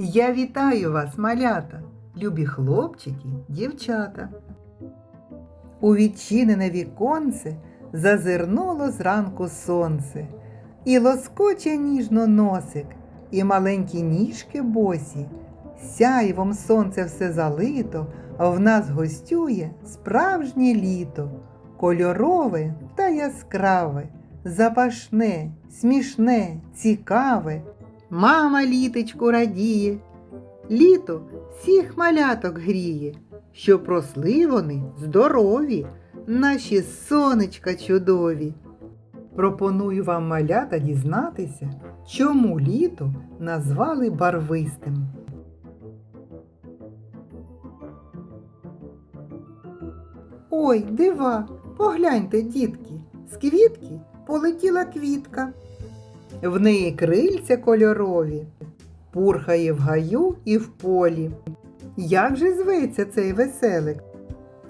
Я вітаю вас, малята, любі хлопчики, дівчата. У відчинене віконце зазирнуло зранку сонце, і лоскоче ніжно носик, і маленькі ніжки босі. Сяйвом сонце все залито, в нас гостює справжнє літо, кольорове та яскраве, запашне, смішне, цікаве. Мама літочку радіє, літо всіх маляток гріє, щоб росли вони здорові, наші сонечка чудові. Пропоную вам малята дізнатися, чому літо назвали барвистим. Ой, дива, погляньте, дітки, з квітки полетіла квітка. В неї крильця кольорові, пурхає в гаю і в полі. Як же зветься цей веселик?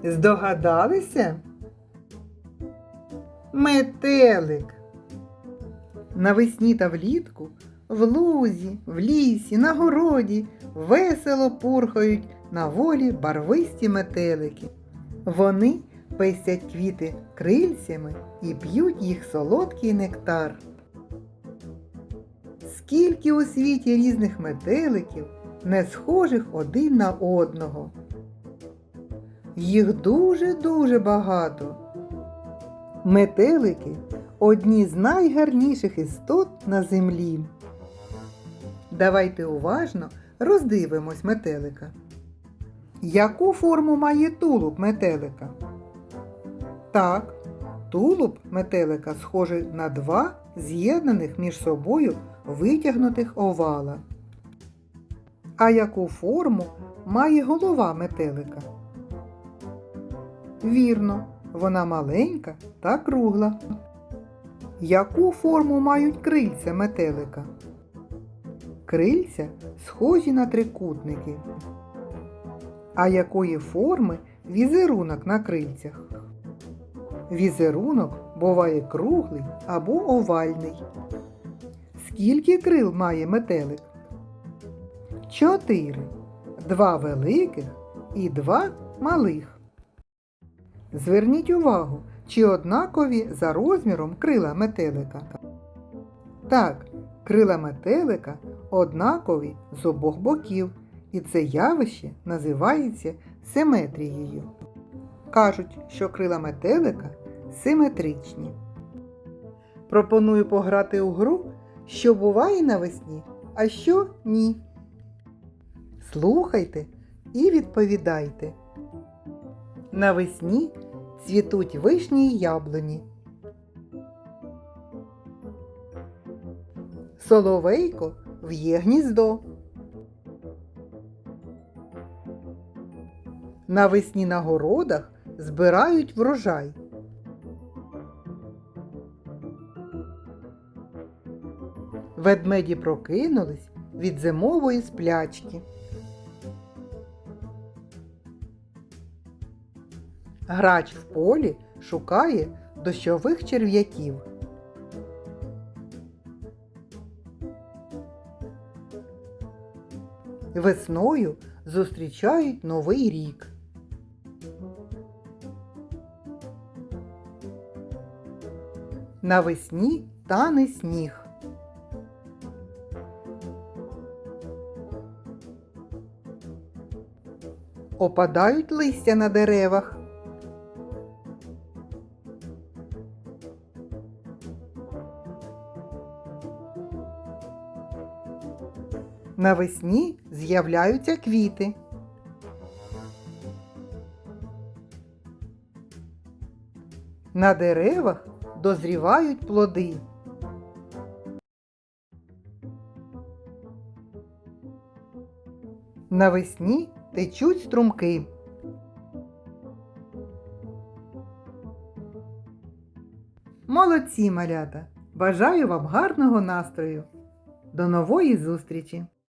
Здогадалися? Метелик. Навесні та влітку в лузі, в лісі, на городі весело пурхають на волі барвисті метелики. Вони пестять квіти крильцями і п'ють їх солодкий нектар. Скільки у світі різних метеликів, не схожих один на одного. Їх дуже-дуже багато. Метелики одні з найгарніших істот на землі. Давайте уважно роздивимось метелика. Яку форму має тулуб метелика? Так, тулуб метелика схожий на два з'єднаних між собою витягнутих овала. А яку форму має голова метелика? Вірно, вона маленька та кругла. Яку форму мають крильця метелика? Крильця схожі на трикутники. А якої форми візерунок на крильцях? Візерунок буває круглий або овальний. Скільки крил має метелик? Чотири. Два великих і два малих. Зверніть увагу, чи однакові за розміром крила метелика. Так, крила метелика однакові з обох боків, і це явище називається симетрією. Кажуть, що крила метелика симетричні. Пропоную пограти у гру, що буває навесні, а що ні. Слухайте і відповідайте. Навесні цвітуть вишні й яблуні. Соловейко в'є гніздо. Навесні на городах збирають врожай. Ведмеді прокинулись від зимової сплячки. Грач в полі шукає дощових черв'яків. Весною зустрічають новий рік. Навесні тане сніг. Опадають листя на деревах. Навесні з'являються квіти. На деревах дозрівають плоди. Навесні течуть струмки. Молодці малята! Бажаю вам гарного настрою! До нової зустрічі!